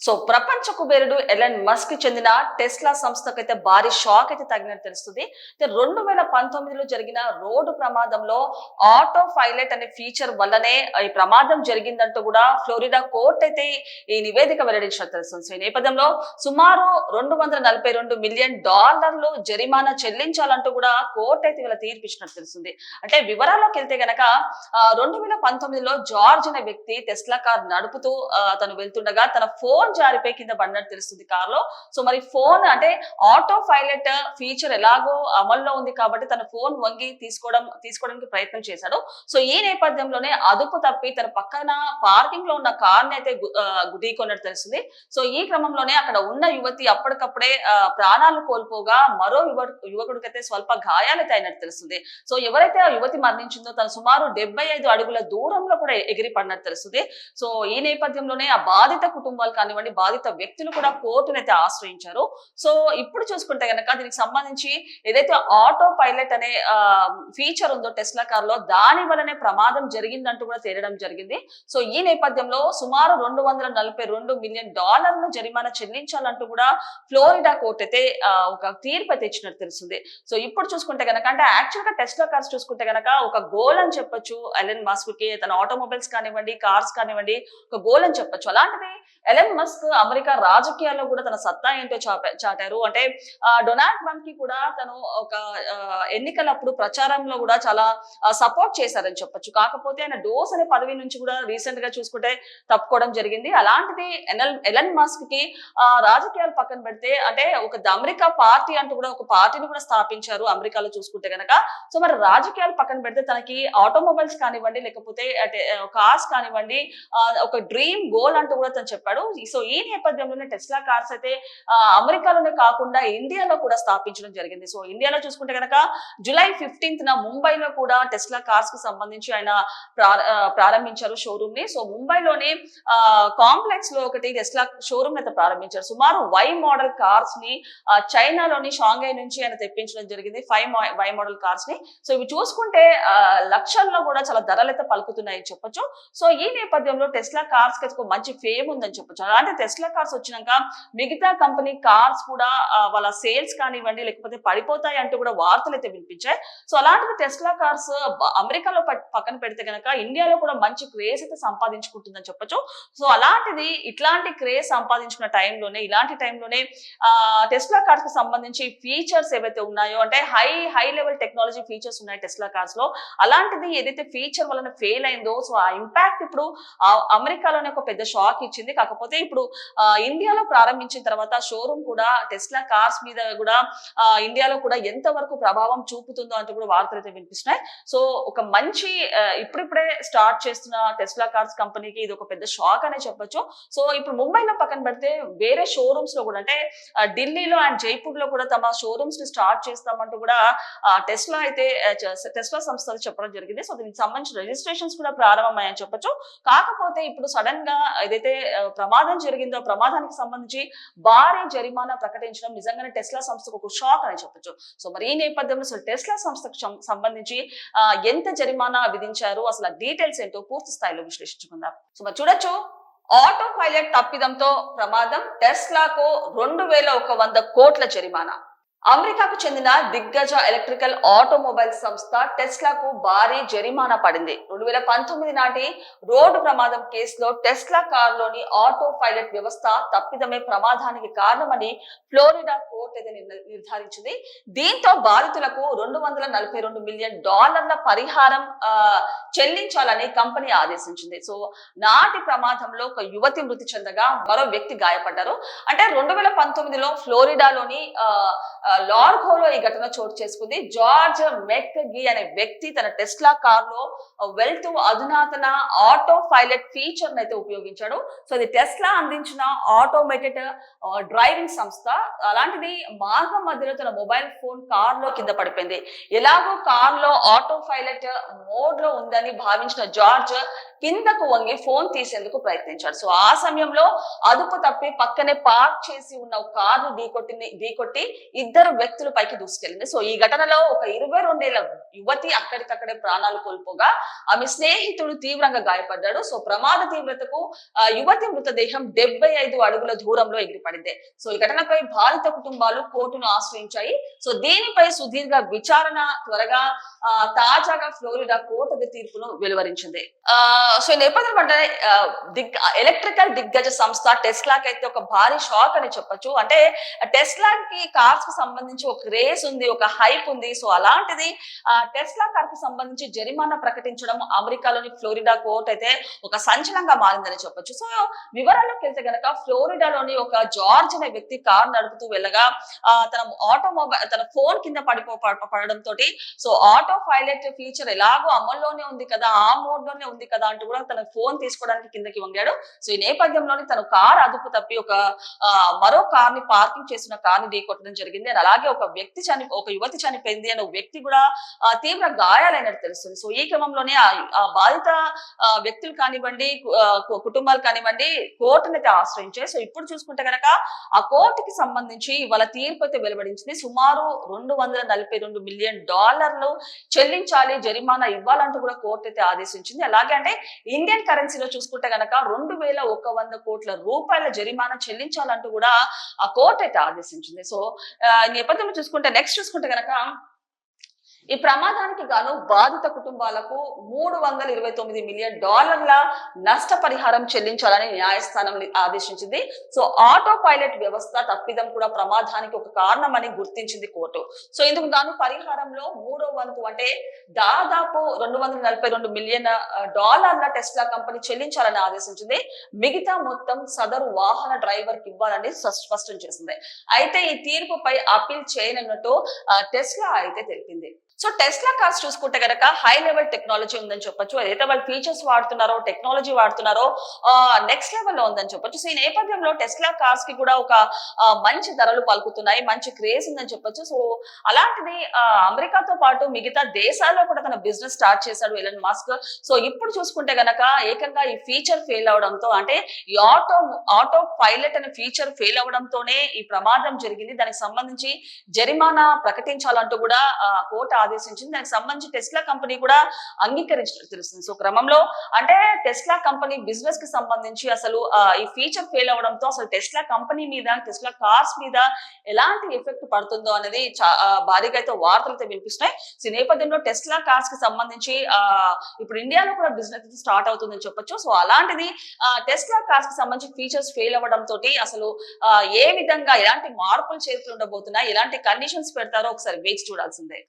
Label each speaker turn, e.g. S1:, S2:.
S1: So ప్రపంచ కుబేరుడు Elon మస్క్కి చెందిన టెస్లా సంస్థకు అయితే భారీ షాక్ అయితే తగినట్టు తెలుస్తుంది. అయితే రెండు వేల పంతొమ్మిదిలో జరిగిన రోడ్డు ప్రమాదంలో ఆటో పైలట్ అనే ఫీచర్ వల్లనే ఈ ప్రమాదం జరిగిందంటూ కూడా ఫ్లోరిడా కోర్టు అయితే ఈ నివేదిక వెల్లడించినట్టు తెలుస్తుంది. సో ఈ నేపథ్యంలో సుమారు రెండు వందల నలభై రెండు మిలియన్ డాలర్లు జరిమానా చెల్లించాలంటూ కూడా కోర్టు అయితే వీళ్ళ తీర్పిచ్చినట్టు తెలుస్తుంది. అంటే వివరాల్లోకి వెళ్తే గనక రెండు వేల పంతొమ్మిదిలో జార్జ్ అనే వ్యక్తి టెస్లా కార్ నడుపుతూ తను వెళ్తుండగా తన ఫోన్ జారిపోయి కింద పడినట్టు తెలుస్తుంది కార్లో సో మరి ఫోన్ అంటే ఆటో పైలట్ ఫీచర్ ఎలాగో అమల్లో ఉంది కాబట్టి తన ఫోన్ వంగి తీసుకోవడం తీసుకోవడానికి ప్రయత్నం చేశాడు. సో ఈ నేపథ్యంలోనే అదుపు తప్పి తన పక్కన పార్కింగ్లో ఉన్న కార్ని అయితే గు- తెలుస్తుంది. సో ఈ క్రమంలోనే అక్కడ ఉన్న యువతి అప్పటికప్పుడే ప్రాణాలు కోల్పోగా మరో యువ యువకుడికైతే స్వల్ప గాయాలైతే అయినట్టు తెలుస్తుంది. సో ఎవరైతే ఆ యువతి మరణించిందో తను సుమారు డెబ్బై ఐదు అడుగుల దూరంలో కూడా ఎగిరి పడినట్టు తెలుస్తుంది. సో ఈ నేపథ్యంలోనే ఆ బాధిత కుటుంబాలు కానీ కానివ్వండి బాధిత వ్యక్తులు కూడా కోర్టును అయితే ఆశ్రయించారు. సో ఇప్పుడు చూసుకుంటే గనక దీనికి సంబంధించి ఏదైతే ఆటో పైలట్ అనే ఫీచర్ ఉందో టెస్లా కార్లో దాని వలనే ప్రమాదం జరిగిందంటూ కూడా తేలడం జరిగింది. సో ఈ నేపథ్యంలో సుమారు రెండు వందల నలభై రెండు మిలియన్ డాలర్లు జరిమానా చెల్లించాలంటూ కూడా ఫ్లోరిడా కోర్టు అయితే ఒక తీర్పు అయితే ఇచ్చినట్టు తెలుస్తుంది. సో ఇప్పుడు చూసుకుంటే గనక అంటే యాక్చువల్గా టెస్లా కార్స్ చూసుకుంటే గనక ఒక గోల్ అని చెప్పొచ్చు. ఎలెన్ మాస్క్కి తన ఆటోమొబైల్స్ కానివ్వండి కార్స్ కానివ్వండి ఒక గోల్ అని చెప్పొచ్చు. అలాంటిది ఎలెన్ మస్క్ అమెరికా రాజకీయాల్లో కూడా తన సత్తా ఏంటో చాటారు. అంటే డొనాల్డ్ ట్రంప్కి కూడా తను ఒక ఎన్నికలప్పుడు ప్రచారంలో కూడా చాలా సపోర్ట్ చేశారని చెప్పొచ్చు. కాకపోతే ఆయన డోస్ అనే పదవి నుంచి కూడా రీసెంట్గా చూసుకుంటే తప్పుకోవడం జరిగింది. అలాంటిది ఎనల్ ఎలన్ మస్క్కి రాజకీయాలు పక్కన పెడితే అంటే ఒక అమెరికా పార్టీ అంటూ కూడా ఒక పార్టీని కూడా స్థాపించారు అమెరికాలో చూసుకుంటే గనక. సో మరి రాజకీయాలు పక్కన పెడితే తనకి ఆటోమొబైల్స్ కానివ్వండి లేకపోతే అంటే కార్స్ కానివ్వండి ఒక డ్రీమ్ గోల్ అంటూ కూడా తను చెప్పాడు. సో ఈ నేపథ్యంలోనే టెస్లా కార్స్ అయితే అమెరికాలోనే కాకుండా ఇండియాలో కూడా స్థాపించడం జరిగింది. సో ఇండియాలో చూసుకుంటే కనుక జూలై ఫిఫ్టీన్త్ న ముంబైలో కూడా టెస్లా కార్స్కి సంబంధించి ఆయన ప్రారంభించారు షోరూమ్ని. సో ముంబైలోని కాంప్లెక్స్లో ఒకటి టెస్లా షోరూమ్ అయితే ప్రారంభించారు. సుమారు వై మోడల్ కార్స్ని చైనాలోని షాంఘై నుంచి ఆయన తెప్పించడం జరిగింది. ఫైవ్ వై మోడల్ కార్స్ని. సో ఇవి చూసుకుంటే లక్షల్లో కూడా చాలా ధరలు అయితే పలుకుతున్నాయని చెప్పొచ్చు. సో ఈ నేపథ్యంలో టెస్లా కార్స్కి మంచి ఫేమ్ ఉందని చెప్పొచ్చు. అంటే టెస్లా కార్స్ వచ్చినాక మిగతా కంపెనీ కార్స్ కూడా వాళ్ళ సేల్స్ కానివ్వండి లేకపోతే పడిపోతాయి అంటూ కూడా వార్తలు అయితే వినిపించాయి. సో అలాంటిది టెస్లా కార్స్ అమెరికాలో పక్కన పెడితే కనుక ఇండియాలో కూడా మంచి క్రేజ్ అయితే సంపాదించుకుంటుందని చెప్పొచ్చు. సో అలాంటిది ఇట్లాంటి క్రేజ్ సంపాదించుకున్న టైంలోనే ఇలాంటి టైంలోనే టెస్లా కార్స్కి సంబంధించి ఫీచర్స్ ఏవైతే ఉన్నాయో అంటే high high level technology features ఉన్నాయి టెస్లా కార్స్లో. అలాంటిది ఏదైతే ఫీచర్ వలన ఫెయిల్ అయిందో సో ఆ ఇంపాక్ట్ ఇప్పుడు అమెరికాలోనే ఒక పెద్ద షాక్ ఇచ్చింది. కాకపోతే ఇప్పుడు ఆ, ఇండియాలో ప్రారంభించిన తర్వాత షోరూమ్ కూడా టెస్లా కార్స్ మీద కూడా ఇండియాలో కూడా ఎంత వరకు ప్రభావం చూపుతుందో అంటూ కూడా వార్తలు అయితే వినిపిస్తున్నాయి. సో ఒక మంచి ఇప్పుడిప్పుడే స్టార్ట్ చేస్తున్న టెస్లా కార్స్ కంపెనీకి ఇది ఒక పెద్ద షాక్ అనే చెప్పొచ్చు. సో ఇప్పుడు ముంబైలో పక్కన పెడితే వేరే షోరూమ్స్లో కూడా అంటే ఢిల్లీలో అండ్ జైపూర్లో కూడా తమ షోరూమ్స్ని స్టార్ట్ చేస్తామంటూ కూడా టెస్లా అయితే టెస్లా సంస్థ చెప్పడం జరిగింది. సో దీనికి సంబంధించిన రిజిస్ట్రేషన్స్ కూడా ప్రారంభమయ్యని చెప్పొచ్చు. కాకపోతే ఇప్పుడు సడన్గా ఏదైతే ప్రమాదం ప్రమాదం జరిగిందో ఆ ప్రమాదానికి సంబంధించి భారీ జరిమానా ప్రకటించడం నిజంగానే టెస్లా సంస్థకు ఒక షాక్ అని చెప్పొచ్చు. సో మరి ఈ నేపథ్యంలో అసలు టెస్లా సంస్థకు సంబంధించి ఎంత జరిమానా విధించారు అసలు డీటెయిల్స్ ఏంటో పూర్తి స్థాయిలో విశ్లేషించుకుందాం. సో మరి చూడొచ్చు. ఆటో పైలట్ తప్పిదంతో ప్రమాదం టెస్లాకు రెండు వేల ఒక వంద కోట్ల జరిమానా. అమెరికాకు చెందిన దిగ్గజ ఎలక్ట్రికల్ ఆటోమొబైల్ సంస్థ టెస్లాకు భారీ జరిమానా పడింది. రెండు వేల పంతొమ్మిది నాటి రోడ్డు ప్రమాదం కేసులో టెస్లా కారులోని ఆటో పైలట్ వ్యవస్థ తప్పిదమే ప్రమాదానికి కారణమని ఫ్లోరిడా కోర్టు అయితే నిర్ధారించింది. దీంతో బాధితులకు రెండు వందల నలభై రెండు మిలియన్ డాలర్ల పరిహారం చెల్లించాలని కంపెనీ ఆదేశించింది. సో నాటి ప్రమాదంలో ఒక యువతి మృతి చెందగా మరో వ్యక్తి గాయపడ్డారు. అంటే రెండు వేల పంతొమ్మిదిలో ఫ్లోరిడాలోని ఆ, లార్గోలో ఈ ఘటన చోటు చేసుకుంది. జార్జ్ మెక్ గి అనే వ్యక్తి తన టెస్లా కార్లో వెళ్తూ అధునాతన ఆటో పైలట్ ఫీచర్ అయితే ఉపయోగించాడు. సో ఇది టెస్లా అందించిన ఆటోమేటెడ్ డ్రైవింగ్ సంస్థ. అలాంటిది మార్గం మధ్యలో తన మొబైల్ ఫోన్ కార్లో కింద పడిపోయింది. ఎలాగో కార్లో ఆటో పైలట్ మోడ్లో ఉందని భావించిన జార్జ్ కిందకు వంగి ఫోన్ తీసేందుకు ప్రయత్నించాడు. సో ఆ సమయంలో అదుపు తప్పి పక్కనే పార్క్ చేసి ఉన్న ఒక కారు ఢీకొట్టి ఢీకొట్టి ఇద్దరు వ్యక్తుల పైకి దూసుకెళ్ళింది. సో ఈ ఘటనలో ఒక ఇరవై రెండేళ్ళ యువతి అక్కడికక్కడే ప్రాణాలు కోల్పోగా ఆమె స్నేహితుడు తీవ్రంగా గాయపడ్డాడు. సో ప్రమాద తీవ్రతకు యువతి మృతదేహం డెబ్బై ఐదు అడుగుల దూరంలో ఎగిరిపడింది. సో ఈ ఘటనపై బాధిత కుటుంబాలు కోర్టును ఆశ్రయించాయి. సో దీనిపై సుదీర్ఘ విచారణ త్వరగా తాజాగా ఫ్లోరిడా కోర్టు తీర్పును వెలువరించింది. ఆ, సో ఈ నేపథ్యం అంటే దిగ్ ఎలక్ట్రికల్ దిగ్గజ సంస్థ టెస్లాకి అయితే ఒక భారీ షాక్ అని చెప్పొచ్చు. అంటే టెస్లాకి కార్స్కి సంబంధించి ఒక రేస్ ఉంది ఒక హైప్ ఉంది. సో అలాంటిది టెస్లా కార్కి సంబంధించి జరిమానా ప్రకటించడం అమెరికాలోని ఫ్లోరిడా కోర్ట్ అయితే ఒక సంచలనంగా మారిందని చెప్పొచ్చు. సో వివరాల్లోకి వెళ్తే గనక ఫ్లోరిడాలోని ఒక జార్జ్ అనే వ్యక్తి కార్ నడుపుతూ వెళ్ళగా తన ఆటోమొబైల్ తన ఫోన్ కింద పడిపో పడడం తోటి సో ఆటో పైలట్ ఫీచర్ ఎలాగో అమల్లోనే ఉంది కదా ఆ మోడ్లోనే ఉంది కదా అంటూ కూడా తన ఫోన్ తీసుకోవడానికి కిందకి వంగాడు. సో ఈ నేపథ్యంలోని తను కార్ అదుపు తప్పి ఒక మరో కార్ని పార్కింగ్ చేసిన కార్ని ఢీకొట్టడం జరిగింది. అండ్ అలాగే ఒక వ్యక్తి చని ఒక యువతి చనిపోయింది అని వ్యక్తి కూడా తీవ్ర గాయాలైనట్టు తెలుస్తుంది. సో ఈ క్రమంలోనే ఆ ఆ బాధిత వ్యక్తులు కానివ్వండి కుటుంబాలు కానివ్వండి కోర్టును అయితే ఆశ్రయించాయి. సో ఇప్పుడు చూసుకుంటే గనక ఆ కోర్టుకి సంబంధించి ఇవాళ తీర్పు అయితే వెలువడించింది. సుమారు రెండు వందల నలభై రెండు మిలియన్ డాలర్లు చెల్లించాలి జరిమానా ఇవ్వాలంటూ కూడా కోర్టు అయితే ఆదేశించింది. అలాగే అంటే ఇండియన్ కరెన్సీలో చూసుకుంటే గనక రెండు వేల ఒక వంద కోట్ల రూపాయల జరిమానా చెల్లించాలంటూ కూడా ఆ కోర్టు అయితే ఆదేశించింది. సో నేపథ్యంలో చూసుకుంటే నెక్స్ట్ చూసుకుంటే గనక ఈ ప్రమాదానికి గాను బాధిత కుటుంబాలకు మూడు వందల ఇరవై తొమ్మిది మిలియన్ డాలర్ల నష్టపరిహారం చెల్లించాలని న్యాయస్థానం ఆదేశించింది. సో ఆటో పైలట్ వ్యవస్థ తప్పిదం కూడా ప్రమాదానికి ఒక కారణమని గుర్తించింది కోర్టు. సో ఇందుకు గాను పరిహారంలో మూడో వంతు అంటే దాదాపు రెండు వందల నలభై రెండు మిలియన్ డాలర్ల టెస్లా కంపెనీ చెల్లించాలని ఆదేశించింది. మిగతా మొత్తం సదరు వాహన డ్రైవర్కి ఇవ్వాలని స్పష్టం చేసింది. అయితే ఈ తీర్పుపై అప్పీల్ చేయనున్నట్టు టెస్లా అయితే తెలిపింది. సో టెస్లా కార్స్ చూసుకుంటే కనుక హై లెవెల్ టెక్నాలజీ ఉందని చెప్పొచ్చు. ఏదైతే వాళ్ళు ఫీచర్స్ వాడుతున్నారో టెక్నాలజీ వాడుతున్నారో నెక్స్ట్ లెవెల్లో ఉందని చెప్పొచ్చు. సో ఈ నేపథ్యంలో టెస్లా కార్స్కి కూడా ఒక మంచి ధరలు పలుకుతున్నాయి మంచి క్రేజ్ ఉందని చెప్పొచ్చు. సో అలాంటిది అమెరికాతో పాటు మిగతా దేశాల్లో కూడా తన బిజినెస్ స్టార్ట్ చేశాడు ఎలన్ మాస్క్ సో ఇప్పుడు చూసుకుంటే గనక ఏకంగా ఈ ఫీచర్ ఫెయిల్ అవడంతో అంటే ఈ ఆటో ఆటో పైలట్ అనే ఫీచర్ ఫెయిల్ అవడంతోనే ఈ ప్రమాదం జరిగింది. దానికి సంబంధించి జరిమానా ప్రకటించాలంటూ కూడా ఆ, కోర్టు ఆదేశించింది. దానికి సంబంధించి టెస్లా కంపెనీ కూడా అంగీకరించినట్టు తెలుస్తుంది. సో క్రమంలో అంటే టెస్లా కంపెనీ బిజినెస్కి సంబంధించి అసలు ఈ ఫీచర్ ఫెయిల్ అవడంతో అసలు టెస్లా కంపెనీ మీద టెస్లా కార్స్ మీద ఎలాంటి ఎఫెక్ట్ పడుతుందో అనేది భారీగా అయితే వార్తలు అయితే వినిపిస్తున్నాయి. సో నేపథ్యంలో టెస్లా కార్స్కి సంబంధించి ఇప్పుడు ఇండియాలో కూడా బిజినెస్ స్టార్ట్ అవుతుందని చెప్పొచ్చు. సో అలాంటిది టెస్లా కార్స్కి సంబంధించి ఫీచర్స్ ఫెయిల్ అవ్వడం తోటి అసలు ఏ విధంగా ఎలాంటి మార్పులు చేతులు ఉండబోతున్నాయి ఎలాంటి కండిషన్స్ పెడతారో ఒకసారి వేచి చూడాల్సిందే.